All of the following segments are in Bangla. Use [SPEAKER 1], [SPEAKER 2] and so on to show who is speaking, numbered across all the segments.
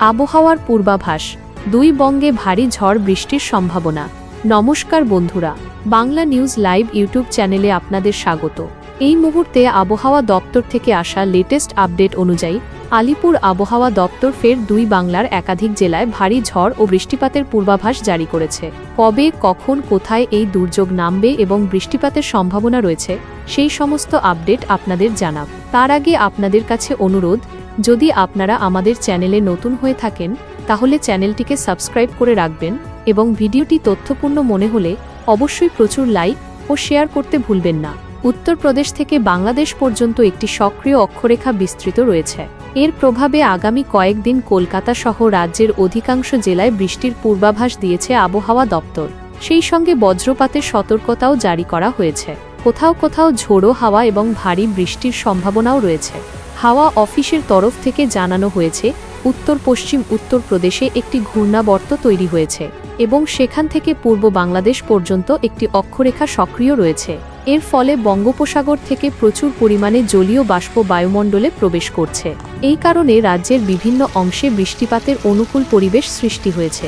[SPEAKER 1] আবহাওয়ার পূর্বাভাস, দুই বঙ্গে ভারী ঝড় বৃষ্টির সম্ভাবনা। নমস্কার বন্ধুরা, বাংলা নিউজ লাইভ ইউটিউব চ্যানেলে আপনাদের স্বাগত। এই মুহূর্তে আবহাওয়া দপ্তর থেকে আসা লেটেস্ট আপডেট অনুযায়ী, আলিপুর আবহাওয়া দপ্তর ফের দুই বাংলার একাধিক জেলায় ভারী ঝড় ও বৃষ্টিপাতের পূর্বাভাস জারি করেছে। কবে, কখন, কোথায় এই দুর্যোগ নামবে এবং বৃষ্টিপাতের সম্ভাবনা রয়েছে, সেই সমস্ত আপডেট আপনাদের জানাব। তার আগে আপনাদের কাছে অনুরোধ যদি আপনারা আমাদের চ্যানেলে নতুন হয়ে থাকেন, তাহলে চ্যানেলটিকে সাবস্ক্রাইব করে রাখবেন এবং ভিডিওটি তথ্যপূর্ণ মনে হলে অবশ্যই প্রচুর লাইক ও শেয়ার করতে ভুলবেন না। উত্তরপ্রদেশ থেকে বাংলাদেশ পর্যন্ত একটি সক্রিয় অক্ষরেখা বিস্তৃত রয়েছে। এর প্রভাবে আগামী কয়েকদিন কলকাতা সহ রাজ্যের অধিকাংশ জেলায় বৃষ্টির পূর্বাভাস দিয়েছে আবহাওয়া দপ্তর। সেই সঙ্গে বজ্রপাতের সতর্কতাও জারি করা হয়েছে। কোথাও কোথাও ঝোড়ো হাওয়া এবং ভারী বৃষ্টির সম্ভাবনাও রয়েছে। হাওয়া অফিসের তরফ থেকে জানানো হয়েছে, উত্তর পশ্চিম উত্তরপ্রদেশে একটি ঘূর্ণাবর্ত তৈরি হয়েছে এবং সেখান থেকে পূর্ব বাংলাদেশ পর্যন্ত একটি অক্ষরেখা সক্রিয় রয়েছে। এর ফলে বঙ্গোপসাগর থেকে প্রচুর পরিমাণে জলীয় বাষ্প বায়ুমণ্ডলে প্রবেশ করছে। এই কারণে রাজ্যের বিভিন্ন অংশে বৃষ্টিপাতের অনুকূল পরিবেশ সৃষ্টি হয়েছে।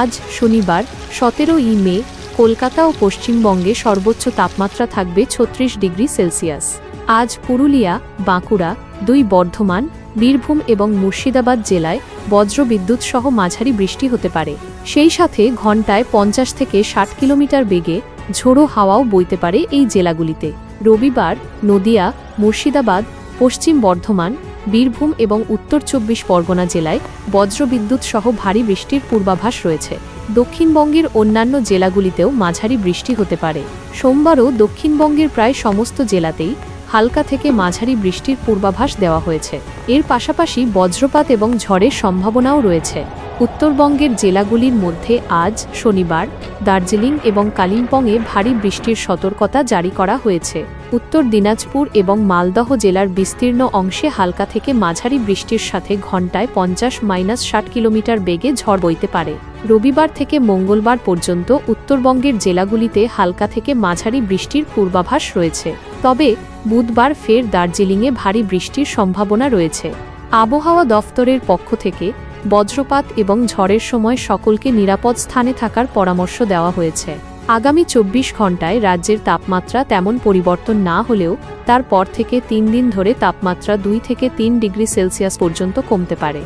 [SPEAKER 1] আজ শনিবার সতেরো ই মে, কলকাতা ও পশ্চিমবঙ্গে সর্বোচ্চ তাপমাত্রা থাকবে ছত্রিশ ডিগ্রি সেলসিয়াস। আজ পুরুলিয়া, বাঁকুড়া দুই বর্ধমান, বীরভূম এবং মুর্শিদাবাদ জেলায় বজ্রবিদ্যুৎ সহ মাঝারি বৃষ্টি হতে পারে। সেই সাথে ঘন্টায় পঞ্চাশ থেকে ষাট কিলোমিটার বেগে ঝোড়ো হাওয়াও বইতে পারে এই জেলাগুলিতে। রবিবার নদিয়া, মুর্শিদাবাদ, পশ্চিম বর্ধমান, বীরভূম এবং উত্তর চব্বিশ পরগনা জেলায় বজ্রবিদ্যুৎ সহ ভারী বৃষ্টির পূর্বাভাস রয়েছে। দক্ষিণবঙ্গের অন্যান্য জেলাগুলিতেও মাঝারি বৃষ্টি হতে পারে। সোমবারও দক্ষিণবঙ্গের প্রায় সমস্ত জেলাতেই হালকা থেকে মাঝারি বৃষ্টির পূর্বাভাস দেওয়া হয়েছে। এর পাশাপাশি বজ্রপাত এবং ঝড়ের সম্ভাবনাও রয়েছে। উত্তরবঙ্গের জেলাগুলির মধ্যে আজ, শনিবার, দার্জিলিং এবং কালিম্পংয়ে ভারী বৃষ্টির সতর্কতা জারি করা হয়েছে। উত্তর দিনাজপুর এবং মালদহ জেলার বিস্তীর্ণ অংশে হালকা থেকে মাঝারি বৃষ্টির সাথে ঘন্টায় পঞ্চাশ মাইনাস ষাট কিলোমিটার বেগে ঝড় বইতে পারে। রবিবার থেকে মঙ্গলবার পর্যন্ত উত্তরবঙ্গের জেলাগুলিতে হালকা থেকে মাঝারি বৃষ্টির পূর্বাভাস রয়েছে। তবে বুধবার ফের দার্জিলিংয়ে ভারী বৃষ্টির সম্ভাবনা রয়েছে। আবহাওয়া দফতরের পক্ষ থেকে বজ্রপাত এবং ঝড়ের সময় সকলকে নিরাপদ স্থানে থাকার পরামর্শ দেওয়া হয়েছে। আগামী চব্বিশ ঘন্টায় রাজ্যের তাপমাত্রা তেমন পরিবর্তন না হলেও তারপর থেকে তিন দিন ধরে তাপমাত্রা দুই থেকে তিন ডিগ্রি সেলসিয়াস পর্যন্ত কমতে পারে।